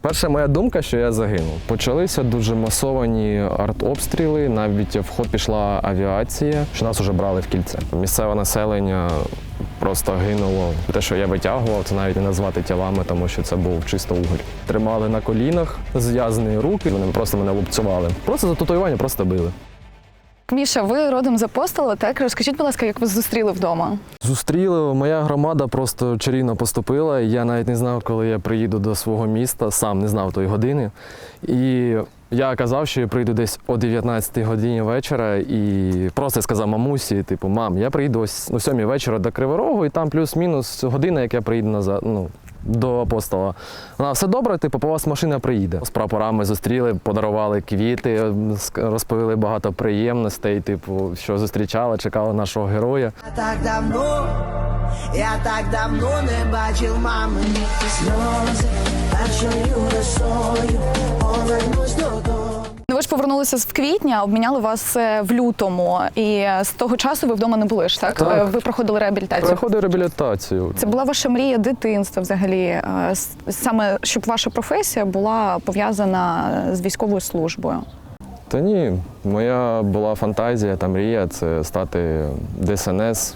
Перша моя думка, що я загинув. Почалися дуже масовані артобстріли, навіть в ход пішла авіація, що нас вже брали в кільце. Місцеве населення просто гинуло. Те, що я витягував, це навіть не назвати тілами, тому що це був чисто уголь. Тримали на колінах, зв'язані руки, вони просто мене лупцювали. Просто за татуювання просто били. Міша, ви родом з апостола, так? Розкажіть, будь ласка, як вас зустріли вдома? Зустріли, моя громада просто чарівно поступила. Я навіть не знав, коли я приїду до свого міста, сам не знав тої години. І я казав, що я прийду десь о 19 годині вечора і просто сказав мамусі, типу, мам, я приїду ось о 7 вечора до Криворогу, і там плюс-мінус година, як я приїду назад. Ну, до апостола. Вона все добре, типу, по вас машина приїде. З прапорами зустріли, подарували квіти, розповіли багато приємностей, типу, що зустрічали, чекали нашого героя. Я так давно, я так давно не бачив мами сльози, першою росою повернусь додому. Ну, ви ж повернулися в квітні, обміняли вас е, в лютому. І з того часу ви вдома не були ж, так? Так. Ви проходили реабілітацію. Проходив реабілітацію. Це була ваша мрія дитинства взагалі, е, саме щоб ваша професія була пов'язана з військовою службою. Та ні, моя була фантазія та мрія це стати ДСНС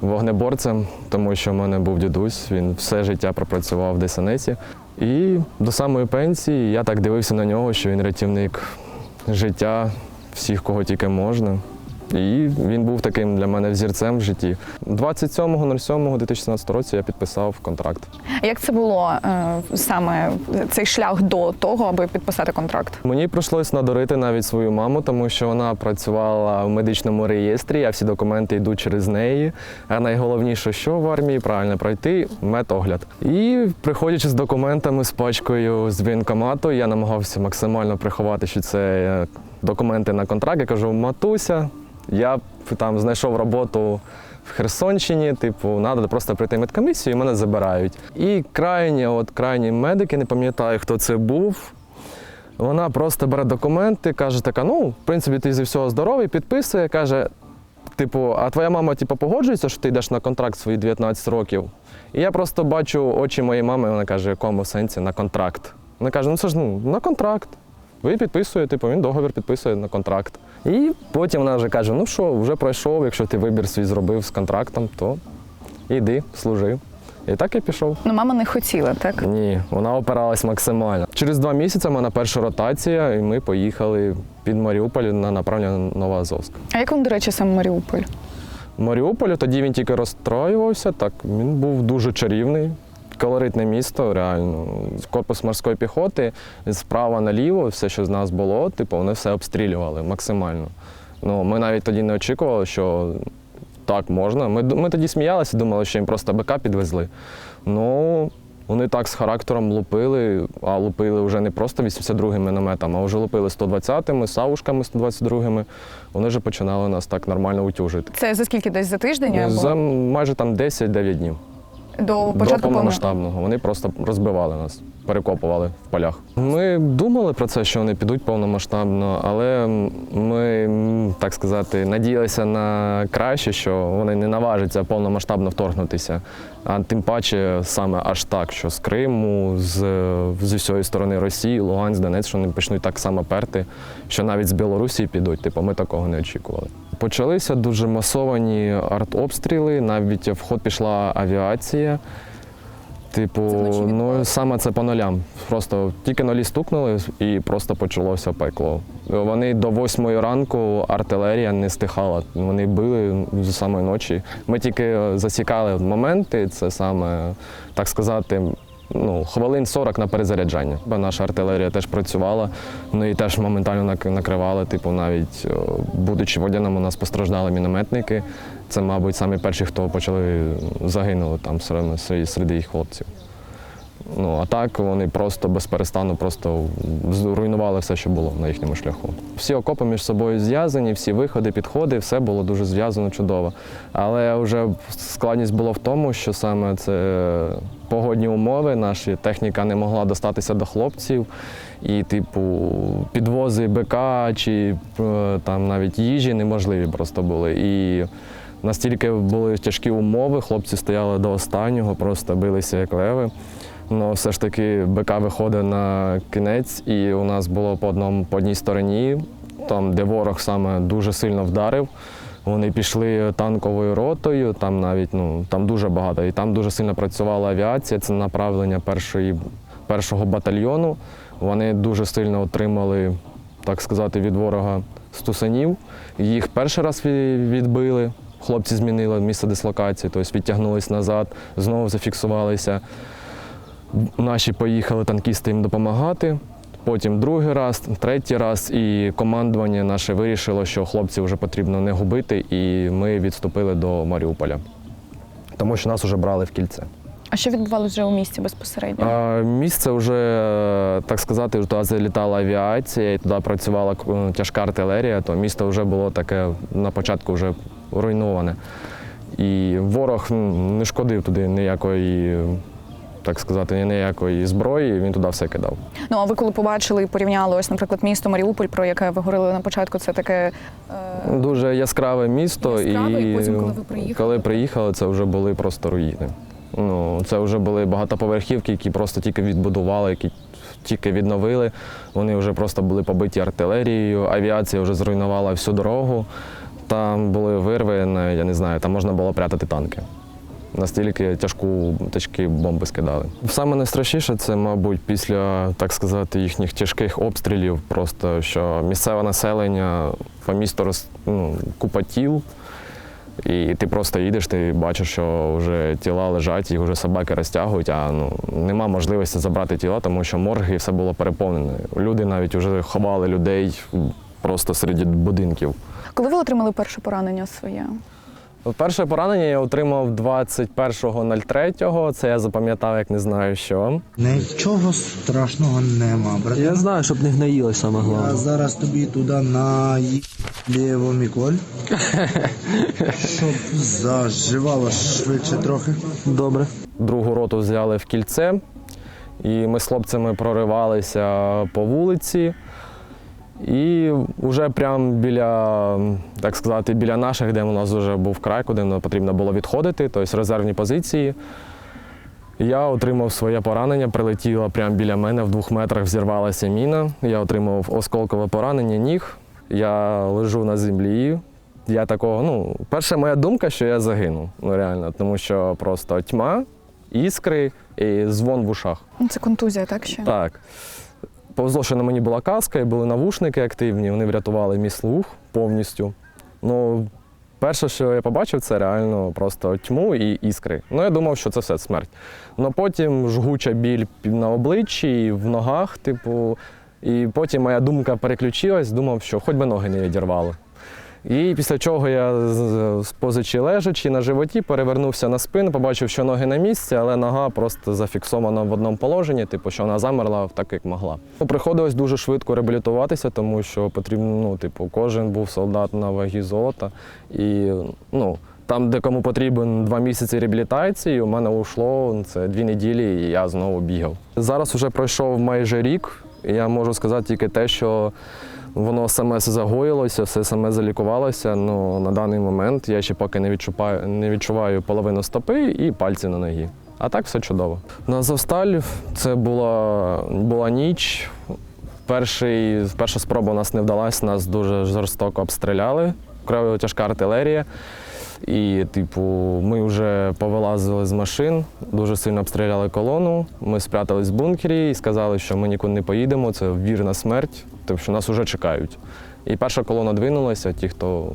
вогнеборцем, тому що в мене був дідусь, він все життя пропрацював в ДСНСі. І до самої пенсії я так дивився на нього, що він рятівник життя всіх, кого тільки можна. І він був таким для мене взірцем в житті. 27.07.2017 році я підписав контракт. Як це було е, саме цей шлях до того, аби підписати контракт? Мені прийшлось надурити навіть свою маму, тому що вона працювала в медичному реєстрі, а всі документи йдуть через неї. А найголовніше, що в армії правильно пройти медогляд. І приходячи з документами з пачкою з воєнкомату, я намагався максимально приховати, що це е, документи на контракт. Я кажу, матуся, я там знайшов роботу. В Херсонщині, типу, треба просто прийти медкомісію і мене забирають. І крайні, от крайні медики, не пам'ятаю, хто це був. Вона просто бере документи, каже, така, ну, в принципі, ти зі всього здоровий, підписує, каже, типу, а твоя мама типу, погоджується, що ти йдеш на контракт свої 19 років. І я просто бачу очі моєї мами, вона каже, в якому сенсі на контракт. Вона каже, ну це ж ну, на контракт. Ви підписуєте, типу, він договір підписує на контракт. І потім вона вже каже: ну що, вже пройшов, якщо ти вибір свій зробив з контрактом, то йди, служи. І так я пішов. Ну, мама не хотіла, так? Ні, вона опиралась максимально. Через два місяці мене перша ротація, і ми поїхали під Маріуполь на направлення Новоазовськ. А як вам, до речі, саме Маріуполь? Маріуполь, тоді він тільки розстроювався, так він був дуже чарівний. Колоритне місто, реально. Корпус морської піхоти справа наліво, все, що з нас було, типу, вони все обстрілювали максимально. Ну, ми навіть тоді не очікували, що так можна. Ми, ми тоді сміялися, думали, що їм просто БК підвезли. Ну, вони так з характером лупили, а лупили вже не просто 82-м мінометом, а вже лупили 120-ми, саушками 122-ми. Вони вже починали нас так нормально утюжити. Це за скільки десь за тиждень? або За майже там 10-9 днів. До До початку повного? повномасштабного. Вони просто розбивали нас, перекопували в полях. Ми думали про це, що вони підуть повномасштабно, але ми, так сказати, надіялися на краще, що вони не наважаться повномасштабно вторгнутися. А тим паче саме аж так, що з Криму, з, з усієї сторони Росії, Луганськ, Донець, що вони почнуть так само перти, що навіть з Білорусі підуть. Типу, ми такого не очікували. Почалися дуже масовані артобстріли, навіть в ход пішла авіація. Типу, ну саме це по нулям. Просто тільки нулі стукнули і просто почалося пекло. Вони до восьмої ранку артилерія не стихала. Вони били з самої ночі. Ми тільки засікали моменти, це саме, так сказати, ну, хвилин 40 на перезаряджання. Бо наша артилерія теж працювала, ну і теж моментально накривала. Типу, навіть будучи водяним, у нас постраждали мінометники. Це, мабуть, самі перші, хто почали загинули там серед їх хлопців. Ну, а так вони просто без перестану просто зруйнували все, що було на їхньому шляху. Всі окопи між собою зв'язані, всі виходи, підходи, все було дуже зв'язано чудово. Але вже складність була в тому, що саме це погодні умови, наші техніка не могла достатися до хлопців. І, типу, підвози БК чи е, там навіть їжі неможливі просто були. І Настільки були тяжкі умови, хлопці стояли до останнього, просто билися як леви. Але все ж таки БК виходить на кінець, і у нас було по одному по одній стороні, там, де ворог саме дуже сильно вдарив. Вони пішли танковою ротою, там навіть ну там дуже багато. І там дуже сильно працювала авіація. Це направлення першої, першого батальйону. Вони дуже сильно отримали, так сказати, від ворога стусанів. Їх перший раз відбили. Хлопці змінили місце дислокації, тобто відтягнулись назад, знову зафіксувалися. Наші поїхали танкісти їм допомагати. Потім другий раз, третій раз, і командування наше вирішило, що хлопців вже потрібно не губити, і ми відступили до Маріуполя, тому що нас вже брали в кільце. А що відбувалося вже у місті безпосередньо? А, місце вже, так сказати, туди залітала авіація, і туди працювала е, тяжка артилерія, то місто вже було таке на початку вже руйноване. І ворог не шкодив туди ніякої, так сказати, ніякої зброї, він туди все кидав. Ну а ви коли побачили і порівняли ось, наприклад, місто Маріуполь, про яке ви говорили на початку, це таке е, Дуже яскраве місто, Яскраве, і і потім, коли ви приїхали? коли приїхали, це вже були просто руїни. Ну, це вже були багатоповерхівки, які просто тільки відбудували, які тільки відновили. Вони вже просто були побиті артилерією, авіація вже зруйнувала всю дорогу. Там були вирви, я не знаю, там можна було прятати танки. Настільки тяжку, тяжкі бомби скидали. Саме найстрашніше це, мабуть, після, так сказати, їхніх тяжких обстрілів, просто що місцеве населення по місту роз, ну, купа тіл. І ти просто їдеш, ти бачиш, що вже тіла лежать, їх вже собаки розтягують, а ну нема можливості забрати тіла, тому що морги і все було переповнене. Люди навіть вже ховали людей просто серед будинків. коли ви отримали перше поранення своє? Перше поранення я отримав 21.03. Це я запам'ятав, як не знаю що. Нічого страшного нема, брат. Я знаю, щоб не гноїлось саме Я зараз тобі туди на ліво Міколь, щоб заживало швидше трохи. Добре. Другу роту взяли в кільце, і ми з хлопцями проривалися по вулиці. І вже прямо біля, так сказати, біля наших, де у нас вже був край, куди нам потрібно було відходити, тобто резервні позиції. Я отримав своє поранення, прилетіло прямо біля мене, в двох метрах взірвалася міна. Я отримав осколкове поранення ніг. Я лежу на землі. Я такого, ну, перша моя думка, що я загину. Ну реально, тому що просто тьма, іскри і дзвон в ушах. Ну, Це контузія, так ще? Так. Повезло, що на мені була каска і були навушники активні, вони врятували мій слух повністю. Ну, перше, що я побачив, це реально просто тьму і іскри. Ну, я думав, що це все смерть. Ну потім жгуча біль на обличчі, в ногах, типу. І потім моя думка переключилась, думав, що хоч би ноги не відірвало. І після чого я позичі лежачи на животі перевернувся на спину, побачив, що ноги на місці, але нога просто зафіксована в одному положенні, типу, що вона замерла так, як могла. Ну, Приходилось дуже швидко реабілітуватися, тому що потрібно, ну, типу, кожен був солдат на вагі золота. І ну, там, де кому потрібен два місяці реабілітації, у мене уйшло це дві неділі, і я знову бігав. Зараз вже пройшов майже рік. і Я можу сказати тільки те, що воно саме загоїлося, все саме залікувалося. Ну на даний момент я ще поки не відчуваю, не відчуваю половину стопи і пальці на ногі. А так все чудово. На Завсталь це була, була ніч. Перший, перша спроба у нас не вдалася, нас дуже жорстоко обстріляли. Вкрай тяжка артилерія. І, типу, ми вже повилазили з машин, дуже сильно обстріляли колону. Ми спрятались в бункері і сказали, що ми нікуди не поїдемо, це вірна смерть, тому що нас вже чекають. І перша колона двинулася, ті, хто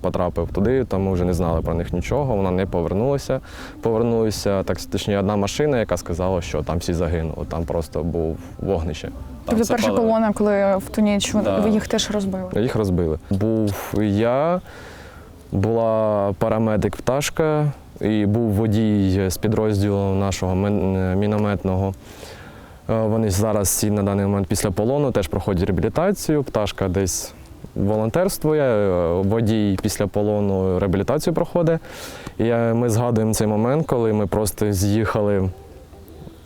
потрапив туди, то ми вже не знали про них нічого, вона не повернулася. Повернулася так, точніше, одна машина, яка сказала, що там всі загинули, там просто був вогнище. Там Тобто перша колона, коли в ту ніч Да. ви їх теж розбили. Їх розбили. Був я, була парамедик пташка і був водій з підрозділу нашого мінометного. Е, Вони зараз всі на даний момент після полону теж проходять реабілітацію. Пташка десь волонтерствує, е, водій після полону реабілітацію проходить. І е, ми згадуємо цей момент, коли ми просто з'їхали.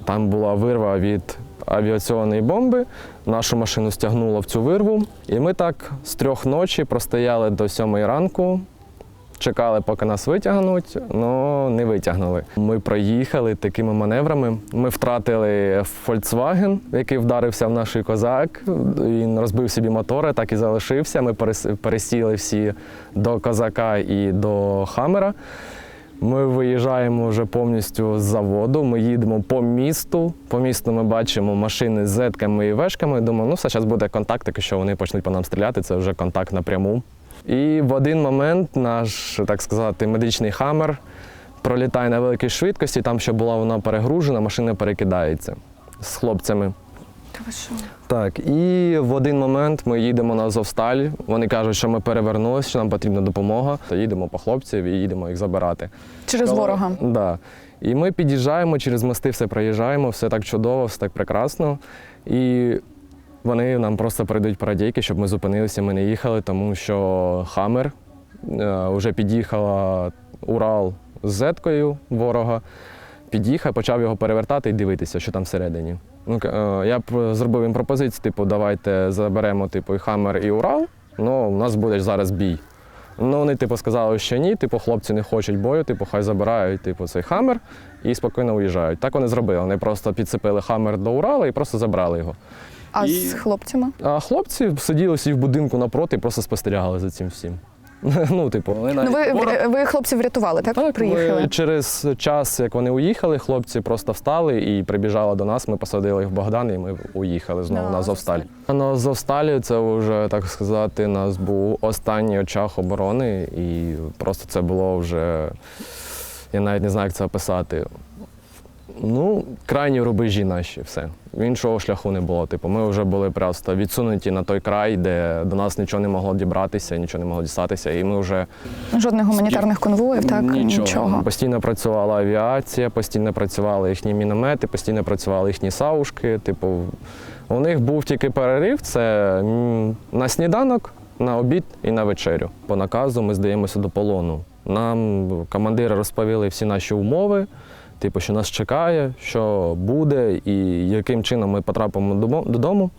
Там була вирва від авіаційної бомби. Нашу машину стягнуло в цю вирву. І ми так з трьох ночі простояли до сьомої ранку. Чекали, поки нас витягнуть, але не витягнули. Ми проїхали такими маневрами. Ми втратили Volkswagen, який вдарився в наш козак. Він розбив собі мотори, так і залишився. Ми перес- пересіли всі до козака і до Хамера. Ми виїжджаємо вже повністю з заводу. Ми їдемо по місту. По місту ми бачимо машини з зетками і вешками. Думаю, ну все, зараз буде контакт, якщо вони почнуть по нам стріляти, це вже контакт напряму. І в один момент наш, так сказати, медичний хамер пролітає на великій швидкості. Там, що була вона перегружена, машина перекидається з хлопцями. Так, і в один момент ми їдемо на Азовсталь. Вони кажуть, що ми перевернулися, що нам потрібна допомога. То їдемо по хлопців і їдемо їх забирати. Через ворога. Да. І ми під'їжджаємо через мости, все проїжджаємо, все так чудово, все так прекрасно. І вони нам просто передають парадійки, щоб ми зупинилися, ми не їхали, тому що Хамер е, вже під'їхала Урал з зеткою ворога. Під'їхав, почав його перевертати і дивитися, що там всередині. Ну, е, я зробив їм пропозицію, типу, давайте заберемо типу, і Хамер, і Урал, ну у нас буде зараз бій. Ну, вони, типу, сказали, що ні, типу, хлопці не хочуть бою, типу, хай забирають типу, цей хамер і спокійно уїжджають. Так вони зробили. Вони просто підцепили хамер до Урала і просто забрали його. А І- з хлопцями? А хлопці сиділи всі в будинку напроти і просто спостерігали за цим всім. Ну, типу, вони Ну, навіть ви, ворог- ви хлопців врятували, так? так, Приїхали. ми через час, як вони уїхали, хлопці просто встали і прибіжали до нас. Ми посадили їх в Богдан, і ми уїхали знову На на Азовсталь. На Азовсталі це вже так сказати, нас був останній очаг оборони, і просто це було вже. Я навіть не знаю, як це описати. Ну, крайні рубежі наші, все. Іншого шляху не було. Типу, ми вже були просто відсунуті на той край, де до нас нічого не могло дібратися, нічого не могло дістатися. І ми вже Жодних гуманітарних конвоїв, так? Нічого. Постійно працювала авіація, постійно працювали їхні міномети, постійно працювали їхні саушки. Типу, у них був тільки перерив це на сніданок, на обід і на вечерю. По наказу ми здаємося до полону. Нам командири розповіли всі наші умови. Типу, що нас чекає, що буде, і яким чином ми потрапимо додому.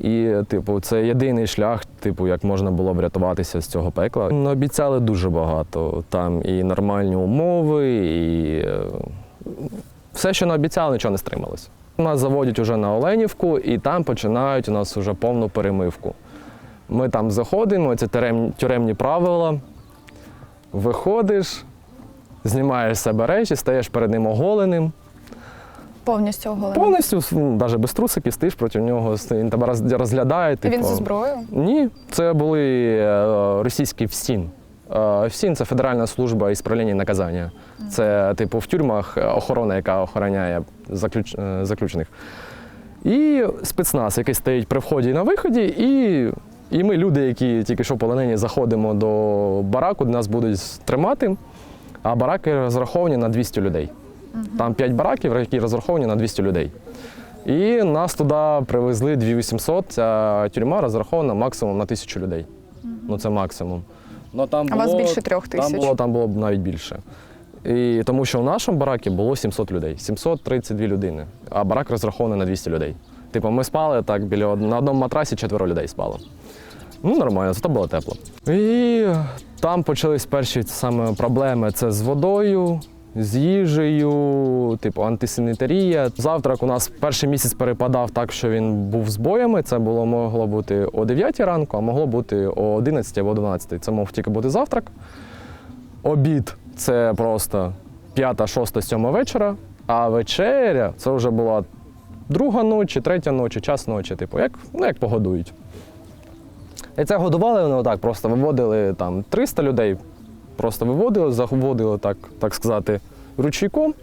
І, типу, це єдиний шлях, типу, як можна було врятуватися з цього пекла. Ну, обіцяли дуже багато. Там і нормальні умови, і е, все, що наобіцяли, нічого не стрималось. Нас заводять уже на Оленівку, і там починають у нас вже повну перемивку. Ми там заходимо, це тюремні правила. Виходиш, знімаєш з себе речі, стаєш перед ним оголеним. Повністю оголений. Повністю, навіть без трусиків, стоїш проти нього, він тебе розглядає. Типу. він зі зброєю? Ні, це були е, російські ФСІН. Е, ФСІН це Федеральна служба ісправління і наказання. Це, типу, в тюрмах охорона, яка охороняє заключ... е, заключених. І спецназ, який стоїть при вході і на виході, і, і ми, люди, які тільки що полонені, заходимо до бараку, нас будуть тримати, а бараки розраховані на 200 людей. Там 5 бараків, які розраховані на 200 людей. І нас туди привезли 2800. Ця тюрма розрахована максимум на тисячу людей. Ну це максимум. Ну, там А вас більше трьох тисяч? Там було, там було б навіть більше. І тому що в нашому баракі було 700 людей, 732 людини, а барак розрахований на 200 людей. Типу, ми спали так біля на одному матрасі четверо людей спало. Ну, нормально, зато було тепло. І там почались перші саме проблеми: це з водою, з їжею, типу антисанітарія. Завтрак у нас перший місяць перепадав так, що він був з боями. Це було могло бути о 9 ранку, а могло бути о 11 або 12. Це мог тільки бути завтрак. Обід це просто п'ята, шоста, сьома вечора, а вечеря це вже була друга ночі, третя ночі, час ночі, типу, як, ну, як погодують. І це годували вони отак, просто виводили там 300 людей, просто виводили, заводили, так, так сказати, ручейком.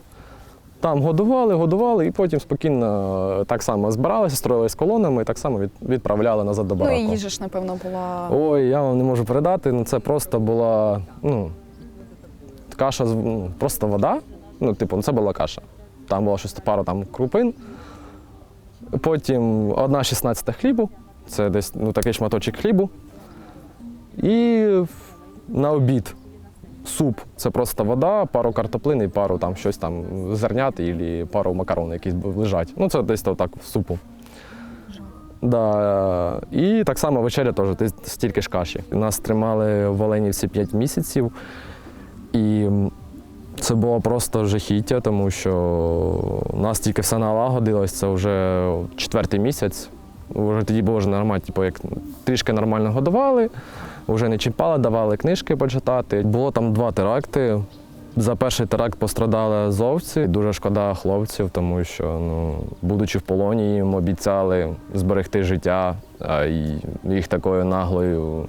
Там годували, годували, і потім спокійно е, так само збиралися, строїлись колонами і так само від, відправляли назад до Ну і їжа ж, напевно, була. Ой, я вам не можу передати. Ну це просто була ну, каша, з- ну, просто вода. Ну, типу, ну, це була каша. Там було щось пару там крупин. Потім одна 16 хлібу, це десь ну, такий шматочок хлібу. І на обід суп це просто вода, пару картоплин і пару там щось там зернят і пару макарон, якісь лежать. Ну, це десь так супу. Да. І так само вечеря теж стільки ж каші. Нас тримали в Оленівці 5 місяців, і це було просто жахіття, тому що у нас тільки все налагодилось, це вже четвертий місяць. Вже тоді було вже нормально, типу, як трішки нормально годували, вже не чіпали, давали книжки почитати. Було там два теракти. За перший теракт пострадали азовці. Дуже шкода хлопців, тому що, ну, будучи в полоні, їм обіцяли зберегти життя, а їх такою наглою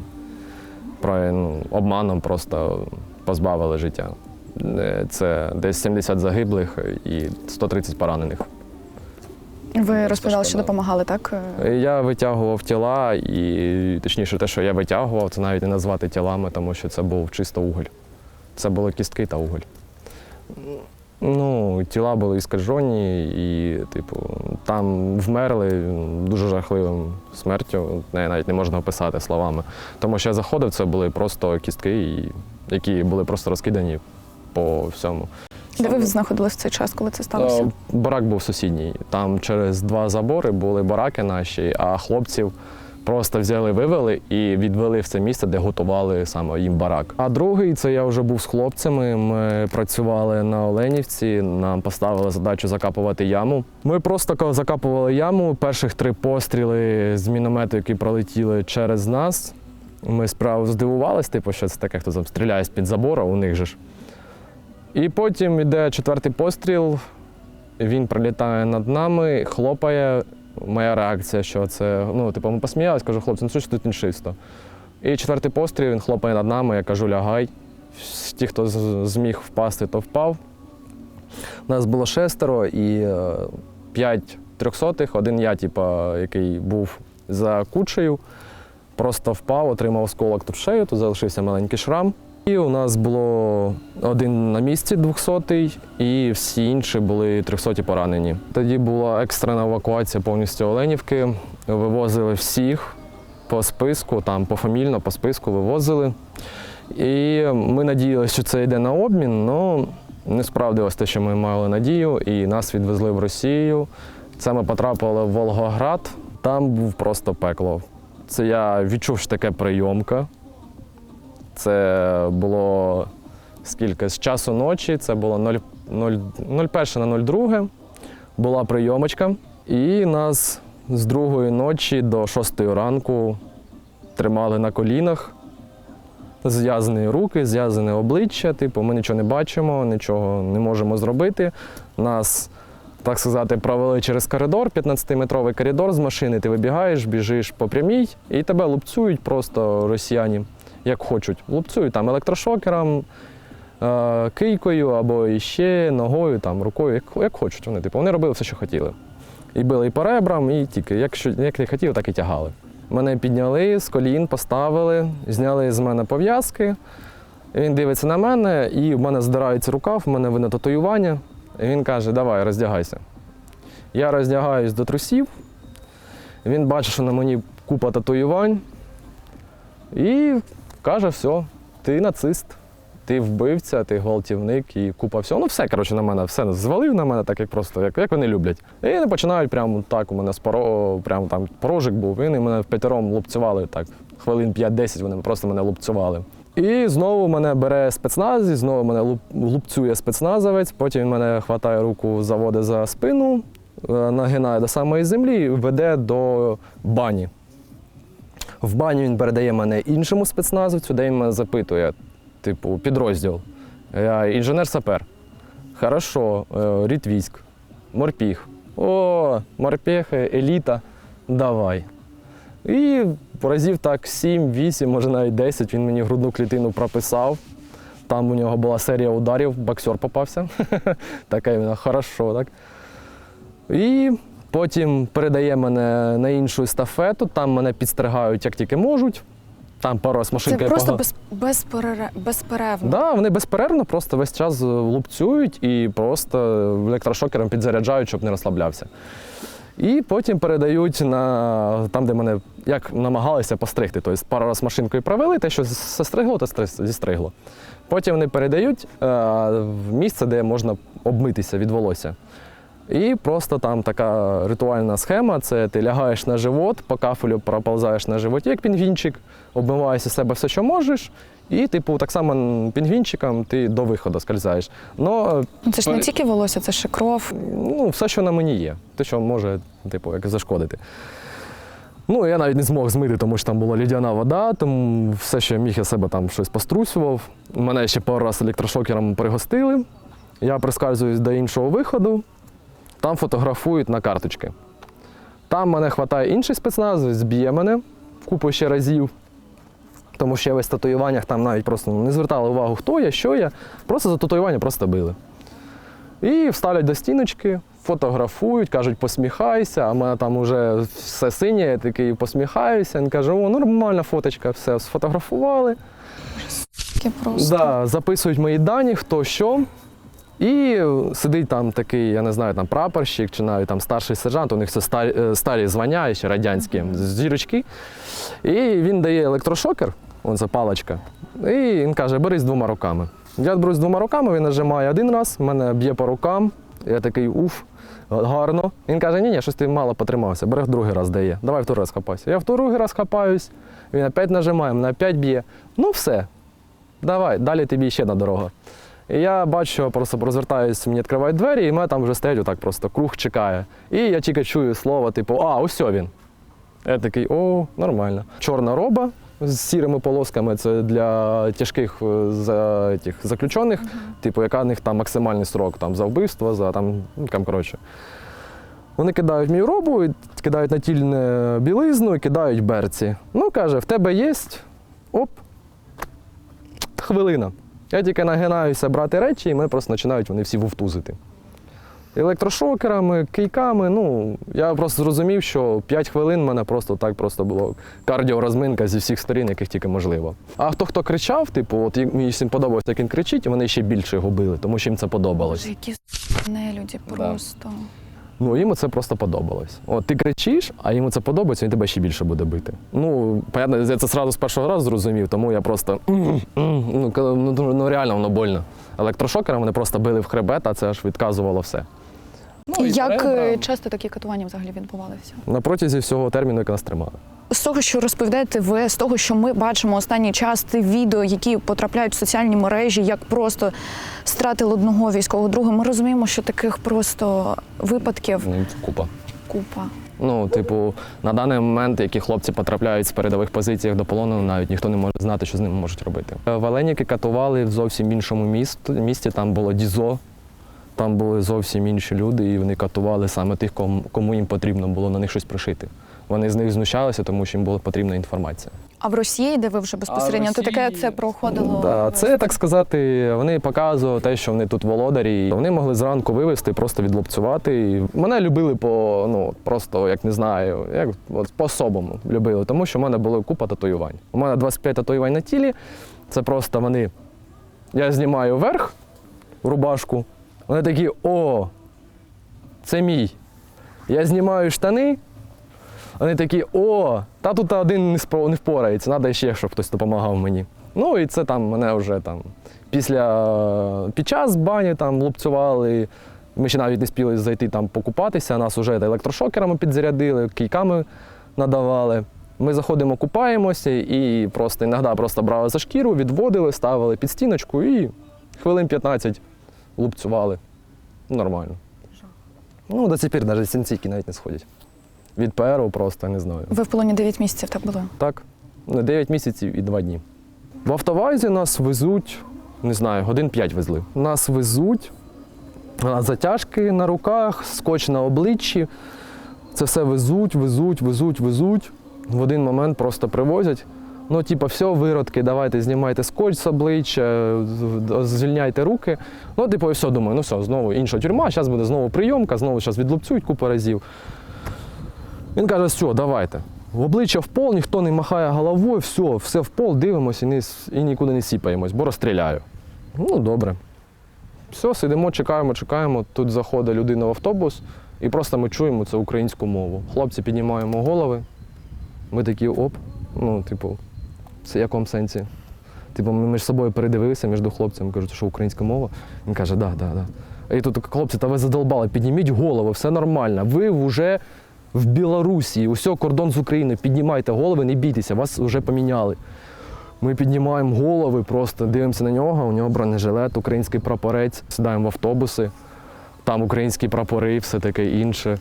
ну, обманом просто позбавили життя. Е, Це десь 70 загиблих і 130 поранених. Ви розповідали, що допомагали, так? Е, Я витягував тіла, і точніше, те, що я витягував, це навіть не назвати тілами, тому що це був чисто уголь. Це були кістки та уголь. Ну, тіла були іскажені, і, типу, там вмерли дуже жахливим смертю. Не, навіть не можна описати словами. Тому що я заходив, це були просто кістки, які були просто розкидані по всьому. Де ви знаходились в цей час, коли це сталося? Е, Барак був сусідній. Там через два забори були бараки наші, а хлопців просто взяли, вивели і відвели в це місце, де готували саме їм барак. А другий це я вже був з хлопцями. Ми працювали на Оленівці. Нам поставили задачу закапувати яму. Ми просто закапували яму. Перших три постріли з міномету, які пролетіли через нас. Ми справу здивувалися, типу, що це таке, хто там стріляє з-під забору, у них же ж. І потім йде четвертий постріл, він пролітає над нами, хлопає. Моя реакція, що це, ну, типу, ми посміялись, кажу, хлопці, ну що ж тут не чисто. І четвертий постріл, він хлопає над нами, я кажу, лягай. Ті, хто зміг впасти, то впав. Нас було шестеро і е, п'ять трьохсотих, один я, типу, який був за кучею, просто впав, отримав осколок тут шею, тут залишився маленький шрам. І у нас було один на місці 200-й, і всі інші були 300 поранені. Тоді була екстрена евакуація повністю Оленівки. Вивозили всіх по списку, там пофамільно, по списку вивозили. І ми надіялися, що це йде на обмін, але не справдилось те, що ми мали надію, і нас відвезли в Росію. Це ми потрапили в Волгоград. Там був просто пекло. Це я відчув, що таке прийомка. Це було скільки? З часу ночі, це було 0, 0, 01 на 02. Була прийомочка. І нас з другої ночі до 6 ранку тримали на колінах. Зв'язані руки, зв'язане обличчя, типу, ми нічого не бачимо, нічого не можемо зробити. Нас, так сказати, провели через коридор, 15-метровий коридор з машини. Ти вибігаєш, біжиш по прямій, і тебе лупцюють просто росіяни, як хочуть. Лупцюють там електрошокером, е, кийкою або іще ногою, там, рукою, як, як хочуть. Вони, типу, вони робили все, що хотіли. І били і по ребрам, і тільки як, як не хотів, так і тягали. Мене підняли з колін, поставили, зняли з мене пов'язки. Він дивиться на мене, і в мене здирається рукав, в мене видно татуювання. І він каже: давай, роздягайся. Я роздягаюсь до трусів. Він бачить, що на мені купа татуювань. І каже: все, ти нацист, ти вбивця, ти гвалтівник і купа всього. Ну, все, коротше, на мене, все звалив на мене, так як просто, як, як вони люблять. І вони починають прямо так, у мене споро, прямо там порожик був, і вони мене в п'ятером лупцювали так. Хвилин 5-10 вони просто мене лупцювали. І знову мене бере спецназ, і знову мене луп- лупцює спецназовець, потім він мене хватає руку, заводить за спину, е, нагинає до самої землі і веде до бані. В баню він передає мене іншому спецназовцю, де він мене запитує, типу, підрозділ. Я інженер-сапер. Хорошо, е, рід військ, морпіг. О, морпіхи, еліта, давай. І разів так 7-8, може навіть 10 він мені грудну клітину прописав. Там у нього була серія ударів, боксер попався. Таке він, хорошо, так. І потім передає мене на іншу естафету, там мене підстригають як тільки можуть. Там пару раз Це машинка просто без, безперере- безперервно. Да, вони безперервно просто весь час е, лупцюють і просто електрошокером підзаряджають, щоб не розслаблявся. І потім передають на там, де мене як намагалися постригти. Тобто пару раз машинкою провели, те, що застригло, то зістригло. Потім вони передають е, в місце, де можна обмитися від волосся. І просто там така ритуальна схема: це ти лягаєш на живот, по кафелю проползаєш на животі, як пінгвінчик, обмиваєш із себе все, що можеш. І, типу, так само пінгвінчиком ти до виходу скользаєш. Но Ну, це ж не тільки волосся, це ще кров. ну, все, що на мені є, те, що може, типу, як зашкодити. Ну, я навіть не змог змити, тому що там була лідяна вода, тому все, що я міг, я себе там щось пострусював. Мене ще пару разів електрошокером пригостили. Я прискальзуюсь до іншого виходу, там фотографують на карточки. Там мене хватає інший спецназ, зб'є мене купу ще разів. Тому що я весь в татуюваннях там навіть просто не звертали увагу, хто я, що я. Просто за татуювання просто били. І вставлять до стіночки, фотографують, кажуть, посміхайся, а в мене там вже все синє, я такий посміхаюся. Він каже, о, нормальна фоточка, все сфотографували. Просто. Да, записують мої дані, хто що. І сидить там такий, я не знаю, там прапорщик чи навіть там старший сержант, у них це старі, е, старі звання, ще радянські зірочки. І він дає електрошокер, он це паличка, і він каже, бери з двома руками. Я беру з двома руками, він нажимає один раз, мене б'є по рукам. Я такий уф, гарно. Він каже, ні, ні, щось ти мало потримався, бери другий раз дає. Давай в другий раз хапайся. Я в другий раз хапаюсь, він опять нажимає, мене опять б'є. Ну все, давай, далі тобі ще одна дорога. І я бачу, просто розвертаюсь, мені відкривають двері, і мене там вже стоять отак просто круг чекає. І я тільки чую слово, типу, а, ось він. Я такий, о, нормально. Чорна роба з сірими полосками це для тяжких е, за, тих, заключених, типу, яка в них там максимальний срок там, за вбивство, за там, ну, там, коротше. Вони кидають мою робу, кидають на тільне білизну і кидають берці. Ну, каже, в тебе є, оп, хвилина. Я тільки нагинаюся брати речі, і мене просто починають вони всі вовтузити. Електрошокерами, кийками. Ну, я просто зрозумів, що 5 хвилин в мене просто так просто було кардіорозминка зі всіх сторін, яких тільки можливо. А хто хто кричав, типу, от мені всім подобалося, як він кричить, вони ще більше його били, тому що їм це подобалось. Які нелюді просто. Ну, йому це просто подобалось. От ти кричиш, а йому це подобається, він тебе ще більше буде бити. Ну, понятно, я це зразу з першого разу зрозумів, тому я просто ну, ну, ну, ну реально воно больно. Електрошокером вони просто били в хребет, а це аж відказувало все. Ну, і Як вперед, е, часто такі катування взагалі відбувалися? На протязі всього терміну, як нас тримали. З того, що розповідаєте ви, з того, що ми бачимо останній час, ті відео, які потрапляють в соціальні мережі, як просто стратили одного військового друга, ми розуміємо, що таких просто випадків Ну, купа. купа. Ну, типу, на даний момент, які хлопці потрапляють з передових позицій до полону, навіть ніхто не може знати, що з ними можуть робити. Валеніки катували в зовсім іншому місті. місті там було Дізо, там були зовсім інші люди, і вони катували саме тих, кому їм потрібно було на них щось пришити. Вони з них знущалися, тому що їм була потрібна інформація. А в Росії, де ви вже безпосередньо, то таке це проходило. Да, це так сказати, вони показували те, що вони тут володарі. Вони могли зранку вивезти, просто відлупцювати. І мене любили по ну просто як не знаю, як от по-особому любили, тому що в мене була купа татуювань. У мене 25 татуювань на тілі. Це просто вони. Я знімаю верх рубашку. Вони такі: о, це мій. Я знімаю штани. Вони такі, о, та тут один не впорається, треба ще, щоб хтось допомагав мені. Ну і це там мене вже там після під час бані там лупцювали. Ми ще навіть не спіли зайти там покупатися, нас вже електрошокерами підзарядили, кійками надавали. Ми заходимо, купаємося і просто іноді просто брали за шкіру, відводили, ставили під стіночку і хвилин 15 лупцювали. Нормально. Ну, до цих пір навіть синціки навіть не сходять. Від ПРу просто не знаю. Ви в полоні 9 місяців так були. Так, на 9 місяців і 2 дні. В автовазі нас везуть, не знаю, годин 5 везли. Нас везуть, затяжки на руках, скотч на обличчі. Це все везуть, везуть, везуть, везуть. В один момент просто привозять. Ну, типу, все, виродки, давайте знімайте скотч з обличчя, звільняйте руки. Ну, типу, і все, думаю, ну все, знову інша тюрма, зараз буде знову прийомка, знову зараз відлупцюють купу разів. Він каже, все, давайте. В обличчя в пол, ніхто не махає головою, все, все в пол, дивимося і, не, і нікуди не сіпаємось, бо розстріляю. Ну, добре. Все, сидимо, чекаємо, чекаємо. Тут заходить людина в автобус, і просто ми чуємо це українську мову. Хлопці піднімаємо голови. Ми такі оп. Ну, типу, це в якому сенсі? Типу, ми між собою передивилися між хлопцями, кажуть, що українська мова. Він каже, да, да, да. І тут хлопці, та ви задолбали, підніміть голови, все нормально. Ви вже в Білорусі, усе, кордон з України, піднімайте голови, не бійтеся, вас вже поміняли. Ми піднімаємо голови, просто дивимося на нього. У нього бронежилет, український прапорець. Сідаємо в автобуси, там українські прапори, все таке інше.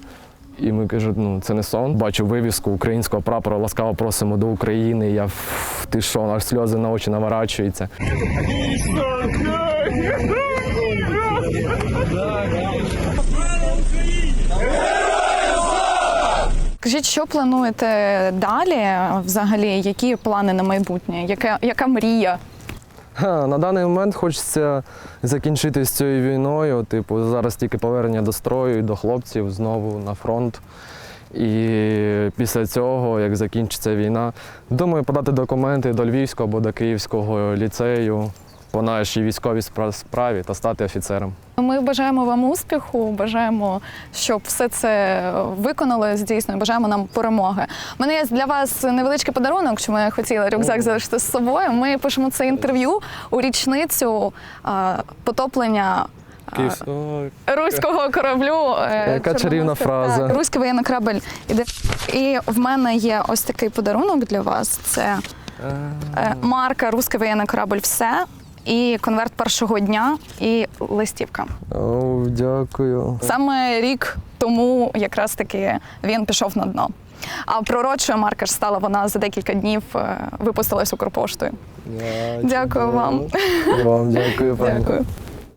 І ми кажуть, ну це не сон. Бачу вивіску українського прапора, ласкаво просимо до України. Я «Ф, ти що, аж сльози на очі наворачуються. Скажіть, що плануєте далі взагалі? Які плани на майбутнє? Яка, яка мрія? На даний момент хочеться закінчити з цією війною. Типу, зараз тільки повернення до строю і до хлопців знову на фронт. І після цього, як закінчиться війна, думаю, подати документи до Львівського або до Київського ліцею по нашій військовій спра- справі та стати офіцером. Ми бажаємо вам успіху, бажаємо, щоб все це виконали здійсно. і Бажаємо нам перемоги. У мене є для вас невеличкий подарунок, що ми хотіли рюкзак залишити з собою. Ми пишемо це інтерв'ю у річницю а, потоплення. Київського Руського кораблю. е, Яка чарівна фраза. Так, Руський воєнний корабль іде. І в мене є ось такий подарунок для вас. Це е, марка Руський воєнний корабль все. І конверт першого дня, і листівка. О, дякую. Саме рік тому якраз таки він пішов на дно. А пророчою марка ж стала вона за декілька днів е, випустилась Укрпоштою. Дякую вам. Вам дякую, пані. Дякую.